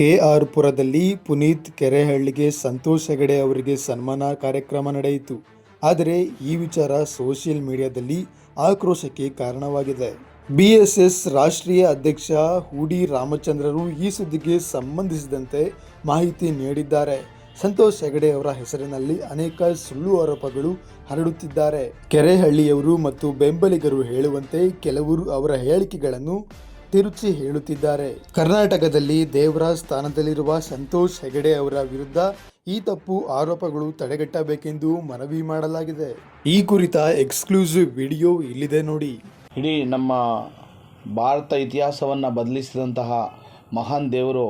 K R ಪುರದಲ್ಲಿ ಪುನೀತ್ ಕೆರೆಹಳ್ಳಿಗೆ ಸಂತೋಷ್ ಹೆಗಡೆ ಅವರಿಗೆ ಸನ್ಮಾನ ಕಾರ್ಯಕ್ರಮ ನಡೆಯಿತು. ಆದರೆ ಈ ವಿಚಾರ ಸೋಷಿಯಲ್ ಮೀಡಿಯಾದಲ್ಲಿ ಆಕ್ರೋಶಕ್ಕೆ ಕಾರಣವಾಗಿದೆ. ಬಿಎಸ್ಎಸ್ ರಾಷ್ಟ್ರೀಯ ಅಧ್ಯಕ್ಷ ಹೂಡಿ ರಾಮಚಂದ್ರರು ಈ ಸುದ್ದಿಗೆ ಸಂಬಂಧಿಸಿದಂತೆ ಮಾಹಿತಿ ನೀಡಿದ್ದಾರೆ. ಸಂತೋಷ್ ಹೆಗಡೆ ಅವರ ಹೆಸರಿನಲ್ಲಿ ಅನೇಕ ಸುಳ್ಳು ಆರೋಪಗಳು ಹರಡುತ್ತಿದ್ದಾರೆ. ಕೆರೆಹಳ್ಳಿಯವರು ಮತ್ತು ಬೆಂಬಲಿಗರು ಹೇಳುವಂತೆ ಕೆಲವರು ಅವರ ಹೇಳಿಕೆಗಳನ್ನು ತಿರುಚಿ ಹೇಳುತ್ತಿದ್ದಾರೆ. ಕರ್ನಾಟಕದಲ್ಲಿ ದೇವರಾಜ್ ಸ್ಥಾನದಲ್ಲಿರುವ ಸಂತೋಷ್ ಹೆಗಡೆ ಅವರ ವಿರುದ್ಧ ಈ ತಪ್ಪು ಆರೋಪಗಳು ತಡೆಗಟ್ಟಬೇಕೆಂದು ಮನವಿ ಮಾಡಲಾಗಿದೆ. ಈ ಕುರಿತ ಎಕ್ಸ್ಕ್ಲೂಸಿವ್ ವಿಡಿಯೋ ಇಲ್ಲಿದೆ ನೋಡಿ. ಇಡೀ ನಮ್ಮ ಭಾರತ ಇತಿಹಾಸವನ್ನು ಬದಲಿಸಿದಂತಹ ಮಹಾನ್ ದೇವರು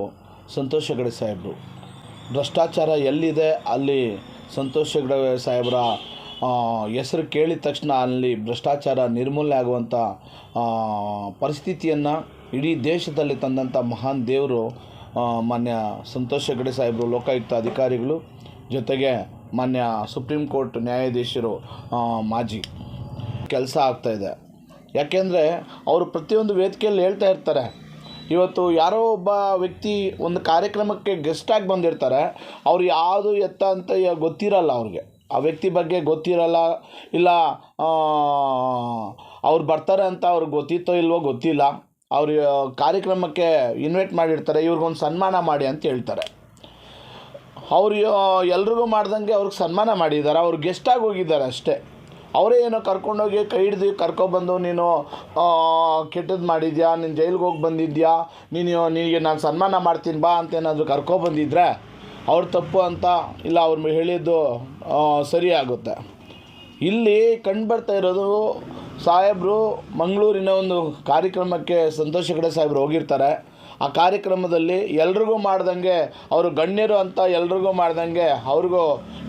ಸಂತೋಷ್ ಹೆಗಡೆ ಸಾಹೇಬರು. ಭ್ರಷ್ಟಾಚಾರ ಎಲ್ಲಿದೆ ಅಲ್ಲಿ ಸಂತೋಷ್ ಹೆಗಡೆ ಸಾಹೇಬರ ಹೆಸರು ಕೇಳಿದ ತಕ್ಷಣ ಅಲ್ಲಿ ಭ್ರಷ್ಟಾಚಾರ ನಿರ್ಮೂಲನೆ ಆಗುವಂಥ ಪರಿಸ್ಥಿತಿಯನ್ನು ಇಡೀ ದೇಶದಲ್ಲಿ ತಂದಂಥ ಮಹಾನ್ ದೇವರು ಮಾನ್ಯ ಸಂತೋಷ್ ಹೆಗಡೆ ಸಾಹೇಬರು, ಲೋಕಾಯುಕ್ತ ಅಧಿಕಾರಿಗಳು ಜೊತೆಗೆ ಮಾನ್ಯ ಸುಪ್ರೀಂ ಕೋರ್ಟ್ ನ್ಯಾಯಾಧೀಶರು ಮಾಜಿ ಕೆಲಸ ಆಗ್ತಾಯಿದೆ ಯಾಕೆಂದರೆ ಅವರು ಪ್ರತಿಯೊಂದು ವೇದಿಕೆಯಲ್ಲಿ ಹೇಳ್ತಾ ಇರ್ತಾರೆ. ಇವತ್ತು ಯಾರೋ ಒಬ್ಬ ವ್ಯಕ್ತಿ ಒಂದು ಕಾರ್ಯಕ್ರಮಕ್ಕೆ ಗೆಸ್ಟಾಗಿ ಬಂದಿರ್ತಾರೆ. ಅವ್ರು ಯಾವುದು ಎತ್ತ ಅಂತ ಗೊತ್ತಿರಲ್ಲ ಅವ್ರಿಗೆ. ಆ ವ್ಯಕ್ತಿ ಬಗ್ಗೆ ಗೊತ್ತಿರಲ್ಲ, ಇಲ್ಲ ಅವ್ರು ಬರ್ತಾರೆ ಅಂತ ಅವ್ರಿಗೆ ಗೊತ್ತಿತ್ತೋ ಇಲ್ವೋ ಗೊತ್ತಿಲ್ಲ. ಅವ್ರು ಕಾರ್ಯಕ್ರಮಕ್ಕೆ ಇನ್ವೈಟ್ ಮಾಡಿರ್ತಾರೆ, ಇವ್ರಿಗೊಂದು ಸನ್ಮಾನ ಮಾಡಿ ಅಂತ ಹೇಳ್ತಾರೆ. ಅವರು ಎಲ್ರಿಗೂ ಮಾಡ್ದಂಗೆ ಅವ್ರಿಗೆ ಸನ್ಮಾನ ಮಾಡಿದ್ದಾರೆ. ಅವ್ರು ಗೆಸ್ಟಾಗಿ ಹೋಗಿದ್ದಾರೆ ಅಷ್ಟೇ. ಅವರೇ ಏನೋ ಕರ್ಕೊಂಡೋಗಿ ಕೈ ಹಿಡ್ದು ಕರ್ಕೊಬಂದು ನೀನು ಕೆಟ್ಟದ್ದು ಮಾಡಿದ್ಯಾ? ನೀನು ಜೈಲಿಗೆ ಹೋಗಿ ಬಂದಿದ್ಯಾ? ನೀನು, ನಿನಗೆ ನಾನು ಸನ್ಮಾನ ಮಾಡ್ತೀನಿ, ಬಾ ಅಂತ ಏನಾದರೂ ಕರ್ಕೊಬಂದಿದ್ರೆ ಅವ್ರ ತಪ್ಪು ಅಂತ ಇಲ್ಲ, ಅವ್ರು ಹೇಳಿದ್ದು ಸರಿಯಾಗುತ್ತೆ ಇಲ್ಲಿ ಕಂಡು ಬರ್ತಾ ಇರೋದು ಸಾಹೇಬರು ಮಂಗಳೂರಿನ ಒಂದು ಕಾರ್ಯಕ್ರಮಕ್ಕೆ ಸಂತೋಷ್ ಹೆಗಡೆ ಸಾಹೇಬರು ಹೋಗಿರ್ತಾರೆ. ಆ ಕಾರ್ಯಕ್ರಮದಲ್ಲಿ ಎಲ್ರಿಗೂ ಮಾಡ್ದಂಗೆ ಅವರು ಗಣ್ಯರು ಅಂತ ಎಲ್ರಿಗೂ ಮಾಡ್ದಂಗೆ ಅವ್ರಿಗೂ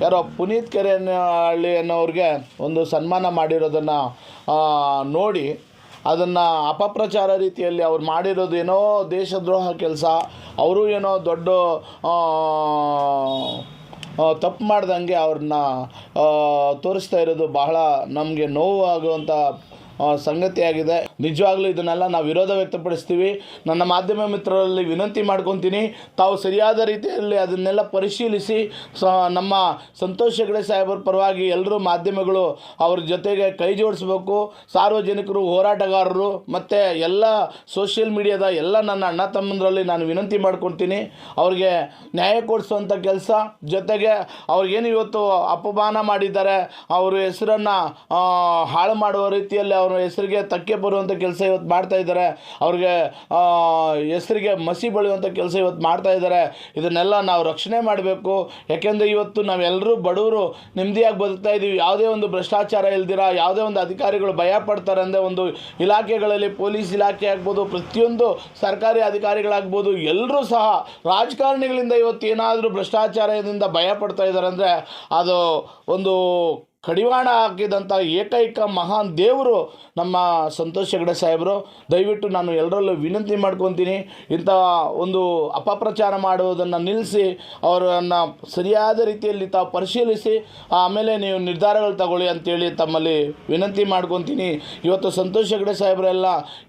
ಯಾರೋ ಪುನೀತ್ ಕೆರೆ ಹಳ್ಳಿ ಅನ್ನೋರಿಗೆ ಒಂದು ಸನ್ಮಾನ ಮಾಡಿರೋದನ್ನು ನೋಡಿ ಅದನ್ನು ಅಪಪ್ರಚಾರ ರೀತಿಯಲ್ಲಿ ಅವ್ರು ಮಾಡಿರೋದು ಏನೋ ದೇಶದ್ರೋಹ ಕೆಲಸ, ಅವರು ಏನೋ ದೊಡ್ಡ ತಪ್ಪು ಮಾಡ್ದಂಗೆ ಅವ್ರನ್ನ ತೋರಿಸ್ತಾ ಇರೋದು ಬಹಳ ನಮಗೆ ನೋವು ಆಗುವಂಥ ಆ, ಸಂಗತಿಯಾಗಿದೆ. ನಿಜವಾಗ್ಲೂ ಇದನ್ನೆಲ್ಲ ನಾವು ವಿರೋಧ ವ್ಯಕ್ತಪಡಿಸ್ತೀವಿ. ನನ್ನ ಮಾಧ್ಯಮ ಮಿತ್ರರಲ್ಲಿ ವಿನಂತಿ ಮಾಡ್ಕೊತೀನಿ. ತಾವು ಸರಿಯಾದ ರೀತಿಯಲ್ಲಿ ಅದನ್ನೆಲ್ಲ ಪರಿಶೀಲಿಸಿ ನಮ್ಮ ಸಂತೋಷ್ ಹೆಗಡೆ ಸಾಹೇಬರ ಪರವಾಗಿ ಎಲ್ಲರೂ ಮಾಧ್ಯಮಗಳು ಅವ್ರ ಜೊತೆಗೆ ಕೈ ಜೋಡಿಸ್ಬೇಕು. ಸಾರ್ವಜನಿಕರು, ಹೋರಾಟಗಾರರು, ಮತ್ತು ಎಲ್ಲ ಸೋಷಿಯಲ್ ಮೀಡಿಯಾದ ಎಲ್ಲ ನನ್ನ ಅಣ್ಣ ತಮ್ಮಂದರಲ್ಲಿ ನಾನು ವಿನಂತಿ ಮಾಡ್ಕೊತೀನಿ. ಅವ್ರಿಗೆ ನ್ಯಾಯ ಕೊಡಿಸುವಂಥ ಕೆಲಸ, ಜೊತೆಗೆ ಅವ್ರಿಗೇನು ಇವತ್ತು ಅಪಮಾನ ಮಾಡಿದ್ದಾರೆ, ಅವ್ರ ಹೆಸರನ್ನು ಹಾಳು ಮಾಡುವ ರೀತಿಯಲ್ಲಿ ಅವ್ರ ಹೆಸರಿಗೆ ತಕ್ಕೆ ಬರುವಂಥ ಕೆಲಸ ಇವತ್ತು ಮಾಡ್ತಾ ಇದ್ದಾರೆ. ಅವ್ರಿಗೆ ಹೆಸರಿಗೆ ಮಸಿ ಬಳಿಯುವಂಥ ಕೆಲಸ ಇವತ್ತು ಮಾಡ್ತಾ ಇದ್ದಾರೆ. ಇದನ್ನೆಲ್ಲ ನಾವು ರಕ್ಷಣೆ ಮಾಡಬೇಕು. ಯಾಕೆಂದರೆ ಇವತ್ತು ನಾವೆಲ್ಲರೂ ಬಡವರು, ನೆಮ್ಮದಿಯಾಗಿ ಬದುಕ್ತಾ ಇದ್ದೀವಿ ಯಾವುದೇ ಒಂದು ಭ್ರಷ್ಟಾಚಾರ ಇಲ್ದಿರ, ಯಾವುದೇ ಒಂದು ಅಧಿಕಾರಿಗಳು ಭಯ ಪಡ್ತಾರೆ ಅಂದರೆ ಒಂದು ಇಲಾಖೆಗಳಲ್ಲಿ ಪೊಲೀಸ್ ಇಲಾಖೆ ಆಗ್ಬೋದು, ಪ್ರತಿಯೊಂದು ಸರ್ಕಾರಿ ಅಧಿಕಾರಿಗಳಾಗ್ಬೋದು, ಎಲ್ಲರೂ ಸಹ ರಾಜಕಾರಣಿಗಳಿಂದ ಇವತ್ತು ಏನಾದರೂ ಭ್ರಷ್ಟಾಚಾರದಿಂದ ಭಯ ಪಡ್ತಾ ಇದ್ದಾರೆ ಅಂದರೆ ಅದು ಒಂದು ಕಡಿವಾಣ ಹಾಕಿದಂಥ ಏಕೈಕ ಮಹಾನ್ ದೇವರು ನಮ್ಮ ಸಂತೋಷ್ ಹೆಗಡೆ ಸಾಹೇಬರು. ದಯವಿಟ್ಟು ನಾನು ಎಲ್ಲರಲ್ಲೂ ವಿನಂತಿ ಮಾಡ್ಕೊತೀನಿ, ಇಂಥ ಒಂದು ಅಪಪ್ರಚಾರ ಮಾಡುವುದನ್ನು ನಿಲ್ಲಿಸಿ, ಅವರನ್ನು ಸರಿಯಾದ ರೀತಿಯಲ್ಲಿ ತಾವು ಪರಿಶೀಲಿಸಿ, ಆಮೇಲೆ ನೀವು ನಿರ್ಧಾರಗಳು ತಗೊಳ್ಳಿ ಅಂತೇಳಿ ತಮ್ಮಲ್ಲಿ ವಿನಂತಿ ಮಾಡ್ಕೊತೀನಿ. ಇವತ್ತು ಸಂತೋಷ್ ಹೆಗಡೆ ಸಾಹೇಬರೆಲ್ಲ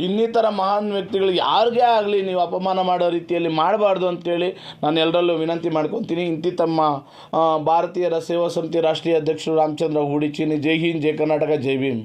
ಇನ್ನಿತರ ಮಹಾನ್ ವ್ಯಕ್ತಿಗಳು ಯಾರಿಗೇ ಆಗಲಿ ನೀವು ಅಪಮಾನ ಮಾಡೋ ರೀತಿಯಲ್ಲಿ ಮಾಡಬಾರ್ದು ಅಂತೇಳಿ ನಾನು ಎಲ್ಲರಲ್ಲೂ ವಿನಂತಿ ಮಾಡ್ಕೊತೀನಿ. ಇಂತಿ ತಮ್ಮ ಭಾರತೀಯರ ಸೇವಾ ಸಮಿತಿ ರಾಷ್ಟ್ರೀಯ ಅಧ್ಯಕ್ಷರು ರಾಮಚಂದ್ರ ఊడిచ్చింది జై హింద్ జై కర్ణాటక జై భీమ్.